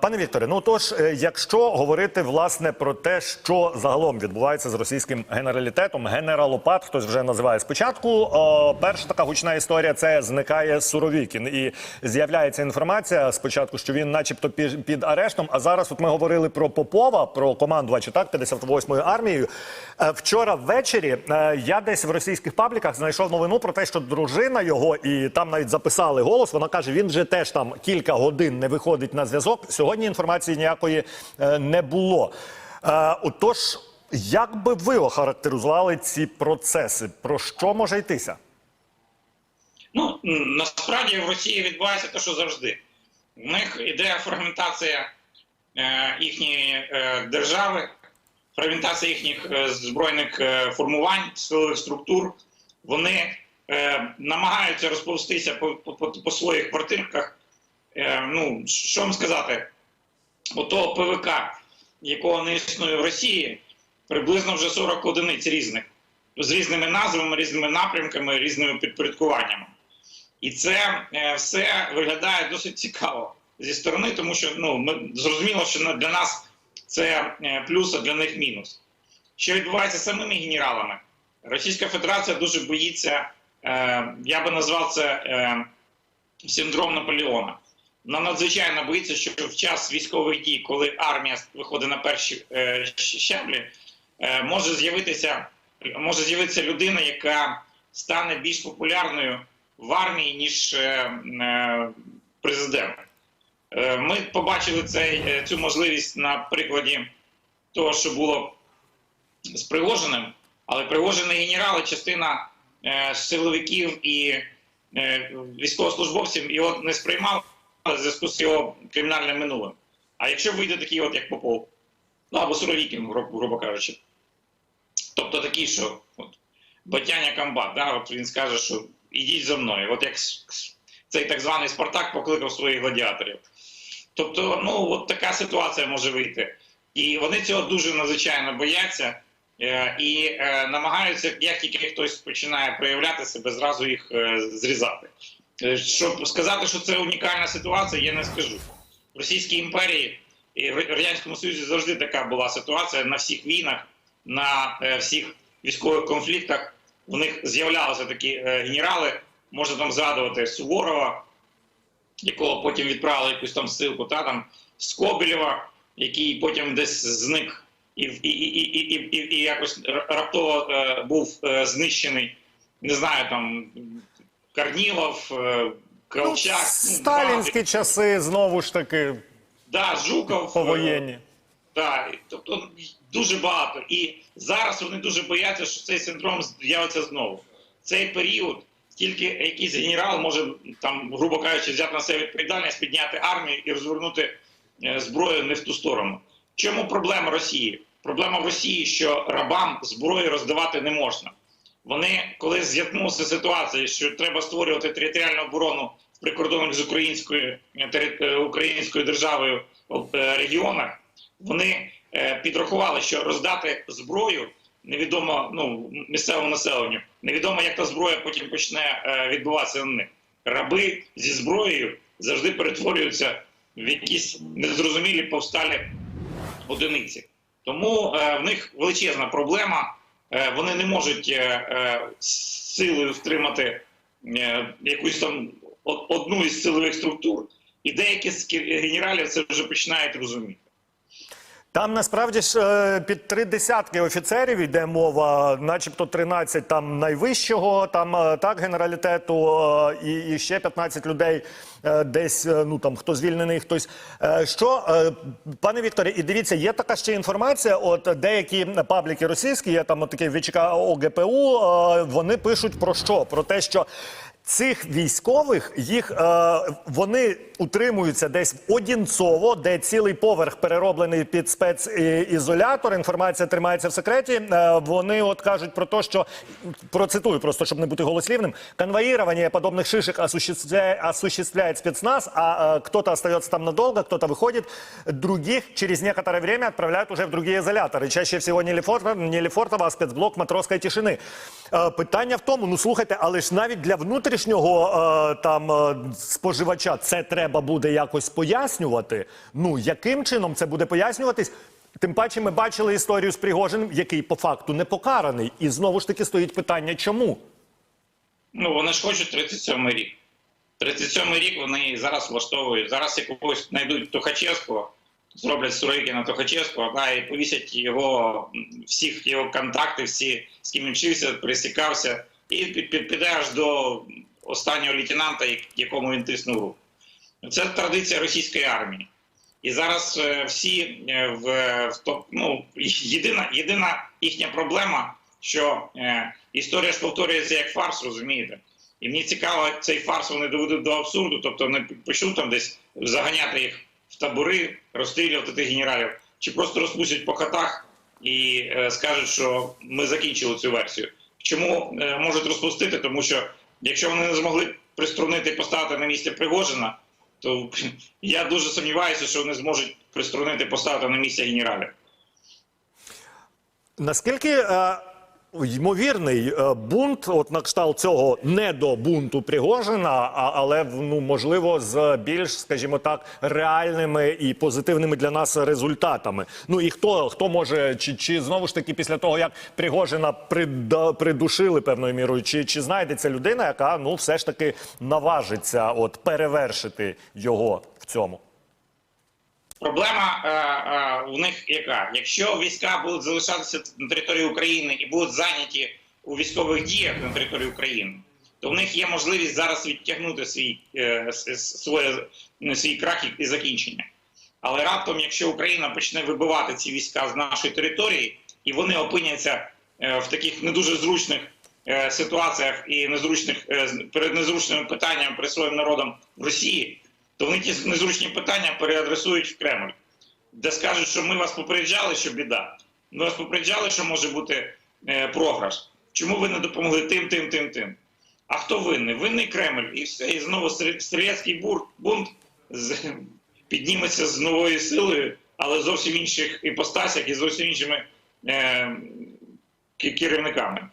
Пане Вікторе, ну тож, е, якщо говорити власне про те, що загалом відбувається з російським генералітетом, генералопад хтось вже називає спочатку. перша така гучна історія це зникає Суровікін, і з'являється інформація спочатку, що він, начебто, під, арештом. А зараз, от ми говорили про Попова, про командувача так 58-ї армією. Е, Вчора ввечері е, я десь в російських пабліках знайшов новину про те, що дружина його, і там навіть записали голос. Вона каже, він вже теж там кілька годин не виходить на зв'язок. Сьогодні інформації ніякої е, не було. Е, Отож, як би ви охарактеризували ці процеси? Про що може йтися? Ну насправді в Росії відбувається те, що завжди. У них іде фрагментація е, їхньої держави, фрагментація їхніх збройних формувань, силових структур. Вони намагаються розповстися по, по, по, по своїх квартирках. Е, ну, що вам сказати? Отого ПВК, якого не існує в Росії, приблизно вже 40 одиниць різних, з різними назвами, різними напрямками, різними підпорядкуваннями. І це е, все виглядає досить цікаво зі сторони, тому що ну, ми зрозуміло, що для нас це е, плюс, а для них мінус. Що відбувається з самими генералами? Російська Федерація дуже боїться, я би назвав це синдром Наполеона. Надзвичайно боїться, що в час військових дій, коли армія виходить на перші е, щаблі, е, може з'явитися може з'явитися людина, яка стане більш популярною в армії, ніж е, е, президент. Е, Ми побачили цей, е, цю можливість на прикладі того, що було з Пригожиним, але Пригожин і генерали, частина е, силовиків і е, військовослужбовців його не сприймали в зв'язку з його кримінальним минулим. А якщо вийде такий, от як Попов, ну або Суровікін, гру- грубо кажучи, тобто такий, що от, батяня комбат, да, от він скаже, що ідіть за мною, от як цей так званий Спартак покликав своїх гладіаторів. Тобто, ну от така ситуація може вийти. І вони цього дуже надзвичайно бояться е, і е, намагаються, як тільки хтось починає проявляти себе, зразу їх е, зрізати. Е, Щоб сказати, що це унікальна ситуація, я не скажу. В Російській імперії і в Радянському Союзі завжди така була ситуація на всіх війнах, на е, всіх військових конфліктах. У них з'являлися такі е, генерали, можна там згадувати Суворова, якого потім відправили якусь там ссылку, та там Скобелєва, який потім десь зник і, і, і, і, і, і, якось раптово був знищений. Не знаю, там Корнілов, е, Колчак. ну, Сталінські часи знову ж таки Да, Жуков. е, повоєнні. Так, тобто дуже багато. І зараз вони дуже бояться, що цей синдром з'явиться знову. Цей період тільки якийсь генерал може там, грубо кажучи, взяти на себе відповідальність, підняти армію і розвернути е, зброю не в ту сторону. Чому проблема Росії? Проблема в Росії, що рабам зброю роздавати не можна. Вони, коли з'яткнулася ситуація, що треба створювати територіальну оборону в прикордонних з українською, е, е, українською державою е, регіонах, вони підрахували, що роздати зброю невідомо ну, місцевому населенню, невідомо, як та зброя потім почне відбуватися на них. Раби зі зброєю завжди перетворюються в якісь незрозумілі повсталі одиниці. Тому в них величезна проблема. Е, вони не можуть е, е, силою втримати якусь там од- одну із силових структур, і деякі з генералів це вже починають розуміти. Там насправді ж е, під три десятки офіцерів йде мова, начебто 13 там найвищого, там е, так генералітету, е, і, і ще 15 людей десь. Ну там хто звільнений, хтось. Що, пане Вікторе, і дивіться, є така ще інформація. От деякі пабліки російські, є там от такий ВЧК ОГПУ, вони пишуть про що? Про те, що Цих військових їх е, вони утримуються десь в Одінцово, де цілий поверх перероблений під спецізолятор. Інформація тримається в секреті. Е, вони от кажуть про те, що процитую, просто щоб не бути голослівним. Конвоїрування подобних шишек осуществляє, осуществляет спецназ, а э, кто-то остается там надолго, кто-то выходит, других через некоторое время отправляют уже в другие изоляторы. Чаще всего не Лефортово, не Лефортово а спецблок матросської тишини. Е, питання в тому, ну слухайте, але ж навіть для внутрішніх внутрішнього е, там е, споживача це треба буде якось пояснювати. Ну яким чином це буде пояснюватись? Тим паче, ми бачили історію з Пригожиним, який по факту не покараний. І знову ж таки стоїть питання, чому? Ну, вони ж хочуть 37-й рік. 37-й рік вони зараз влаштовують. Зараз якогось знайдуть Тухачевського, зроблять Сурикіна Тухачевського, да, і повісять його, всіх його контакти, всі, з ким він вчився, пересікався, і під- під- піде аж до останнього лейтенанта, якому він тиснув руку. Це традиція російської армії. І зараз е, всі е, в, в ну, єдина, єдина їхня проблема, що е, історія ж повторюється як фарс, розумієте? І мені цікаво, цей фарс вони доведуть до абсурду, тобто не почнуть там десь заганяти їх в табори, розстрілювати тих генералів, чи просто розпустять по хатах і е, скажуть, що ми закінчили цю версію. Чому е, можуть розпустити? Тому що якщо вони не змогли приструнити і поставити на місце Пригожина, то я дуже сумніваюся, що вони зможуть приструнити поставити на місце генералів. Наскільки е, ймовірний е, бунт, от на кшталт цього не до бунту Пригожина, але ну можливо з більш, скажімо так, реальними і позитивними для нас результатами. Ну і хто хто може, чи, чи знову ж таки після того як Пригожина придушили певною мірою, чи, чи знайдеться людина, яка ну все ж таки наважиться от перевершити його в цьому? Проблема е, е, у них яка? Якщо війська будуть залишатися на території України і будуть зайняті у військових діях на території України, то в них є можливість зараз відтягнути свій, е, своє, свій крах і- закінчення. Але раптом, якщо Україна почне вибивати ці війська з нашої території, і вони опиняться е, в таких не дуже зручних е, ситуаціях і незручних е, перед незручними питаннями перед своїм народом в Росії, то вони ті незручні питання переадресують в Кремль, де скажуть, що ми вас попереджали, що біда. Ми вас попереджали, що може бути е, програш. Чому ви не допомогли тим, тим, тим, тим? А хто винний? Винний Кремль. І все. І знову стрі- стрілецький бунт з, підніметься з новою силою, але зовсім інших іпостасях і зовсім іншими е, керівниками.